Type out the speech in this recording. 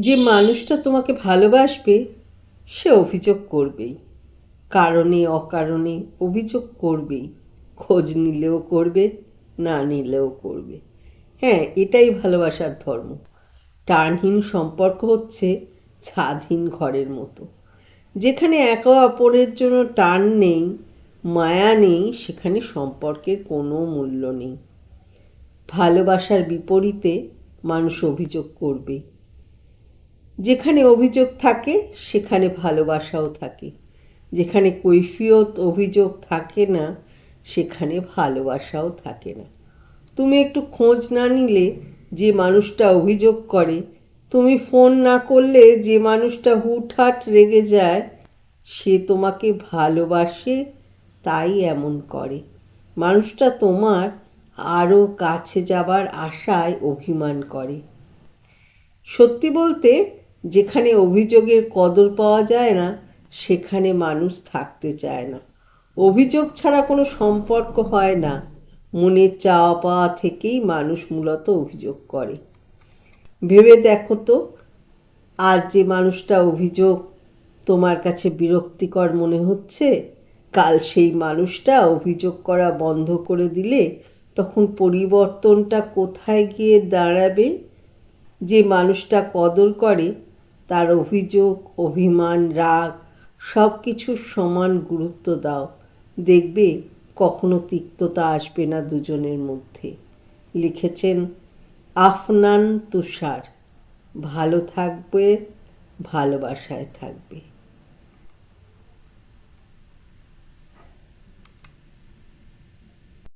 যে মানুষটা তোমাকে ভালোবাসবে, সে অভিযোগ করবেই। কারণে, অকারণে অভিযোগ করবেই। খোঁজ নিলেও করবে, না নিলেও করবে। হ্যাঁ এটাই ভালোবাসার ধর্ম। টানহীন সম্পর্ক হচ্ছে ছাদহীন ঘরের মতো। যেখানে একে অপরের জন্য টান নেই, মায়া নেই, সেখানে সম্পর্কের কোনো মূল্য নেই। ভালোবাসার বিপরীতে মানুষ অভিযোগ করবে যেখানে অভিযোগ থাকে, সেখানে ভালোবাসাও থাকে। যেখানে কৈফিয়ত অভিযোগ থাকে না, সেখানে ভালোবাসাও থাকে না। তুমি একটু খোঁজ না নিলে যে মানুষটা অভিযোগ করে, তুমি ফোন না করলে যে মানুষটা হুটহাট রেগে যায়, সে তোমাকে ভালোবাসে, তাই এমন করে। মানুষটা তোমার আরও কাছে যাবার আশায় অভিমান করে। সত্যি বলতে যেখানে অভিযোগের কদর পাওয়া যায় না, সেখানে মানুষ থাকতে চায় না। অভিযোগ ছাড়া কোনো সম্পর্ক হয় না। মনের চাওয়া পাওয়া থেকেই মানুষ মূলত অভিযোগ করে। ভেবে দেখো তো, আজ যে মানুষটা অভিযোগ তোমার কাছে বিরক্তিকর মনে হচ্ছে, কাল সেই মানুষটা অভিযোগ করা বন্ধ করে দিলে তখন পরিবর্তনটা কোথায় গিয়ে দাঁড়াবে? যে মানুষটা কদর করে তার অভিযোগ, অভিমান, রাগ সব কিছুর সমান গুরুত্ব দাও। দেখবে কখনো তিক্ততা আসবে না দুজনের মধ্যে। লিখেছেন আফনান তুষার। ভালো থাকবে, ভালোবাসায় থাকবে।